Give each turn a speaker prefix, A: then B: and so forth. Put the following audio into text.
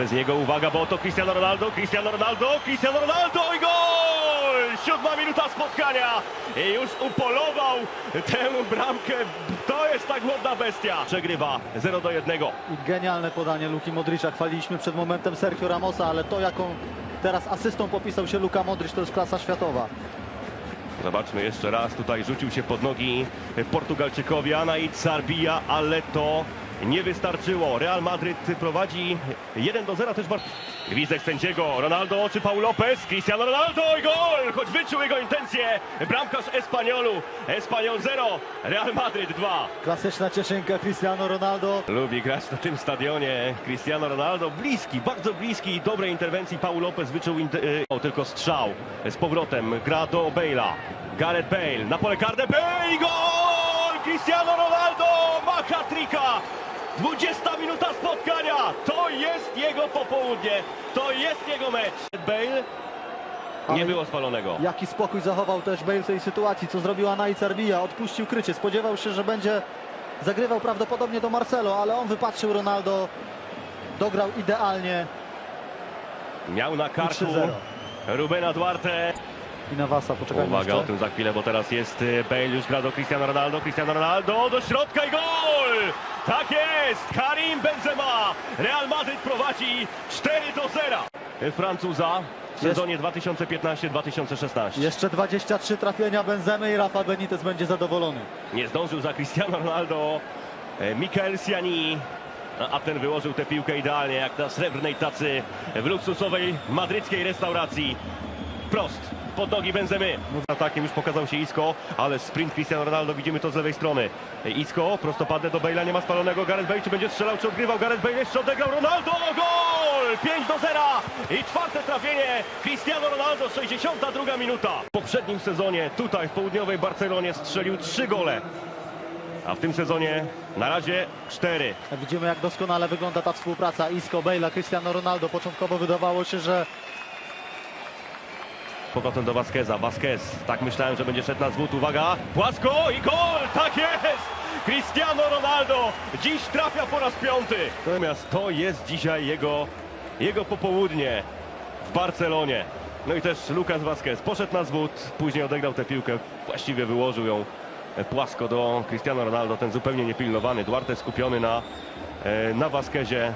A: Bez niego uwaga, bo to Cristiano Ronaldo, Cristiano Ronaldo, Cristiano Ronaldo i gol! Siódma minuta spotkania i już upolował tę bramkę. To jest tak głodna bestia. Przegrywa 0 do 1.
B: I genialne podanie Luki Modricza. Chwaliliśmy przed momentem Sergio Ramosa, ale to jaką teraz asystą popisał się Luka Modric to jest klasa światowa.
A: Zobaczmy jeszcze raz, tutaj rzucił się pod nogi Portugalczykowi Anaid Sarbia, ale to nie wystarczyło. Real Madryt prowadzi 1 do 0 też bardzo. Gwizdek sędziego, Ronaldo czy Paul Lopez, Cristiano Ronaldo i gol! Choć wyczuł jego intencje, bramkarz Espaniolu, Espaniol 0, Real Madryt 2.
B: Klasyczna cieszynka Cristiano Ronaldo.
A: Lubi grać na tym stadionie Cristiano Ronaldo. Bliski, bardzo bliski dobrej interwencji. Paul Lopez wyczuł y, tylko strzał. Z powrotem gra do Bale'a. Gareth Bale na pole karne. Bale! Gol! Cristiano Ronaldo ma hat-tricka! 20 minuta spotkania. To jest jego popołudnie. To jest jego mecz. Bale nie było spalonego.
B: Jaki spokój zachował też Bale w tej sytuacji, co zrobiła Sarbia. Odpuścił krycie, spodziewał się, że będzie zagrywał prawdopodobnie do Marcelo, ale on wypatrzył Ronaldo. Dograł idealnie
A: Miał na karku
B: 3-0.
A: Rubena Duarte.
B: I Nawasa, poczekajmy
A: Uwaga o
B: jeszcze.
A: tym za chwilę, bo teraz jest y, Bale, już gra do Cristiano Ronaldo, Cristiano Ronaldo do środka i gol! Tak jest! Karim Benzema! Real Madryt prowadzi 4 do 0. Y, Francuza w sezonie 2015-2016.
B: Jeszcze 23 trafienia Benzemy i Rafa Benitez będzie zadowolony.
A: Nie zdążył za Cristiano Ronaldo e, Mikael Siani. A ten wyłożył tę piłkę idealnie, jak na srebrnej tacy w luksusowej madryckiej restauracji. Prost, pod nogi Benzemy. Atakiem już pokazał się Isco, ale sprint Cristiano Ronaldo, widzimy to z lewej strony. Isco, prostopadle do Bale'a, nie ma spalonego. Gareth Bale, czy będzie strzelał, czy odgrywał? Gareth Bale jeszcze odegrał Ronaldo, gol! 5 do 0 i czwarte trafienie Cristiano Ronaldo, 62 minuta. W poprzednim sezonie tutaj w południowej Barcelonie strzelił 3 gole. A w tym sezonie na razie 4.
B: Widzimy jak doskonale wygląda ta współpraca Isco, Bale'a, Cristiano Ronaldo. Początkowo wydawało się, że
A: Powrotem do Vasqueza. Vasquez. Tak myślałem, że będzie szedł na zwód. Uwaga. Płasko i gol! Tak jest! Cristiano Ronaldo dziś trafia po raz piąty. Natomiast to jest dzisiaj jego, jego popołudnie w Barcelonie. No i też Lucas Vasquez poszedł na zwód, później odegrał tę piłkę, właściwie wyłożył ją płasko do Cristiano Ronaldo, ten zupełnie niepilnowany. Duarte skupiony na, e, na Vasquezie.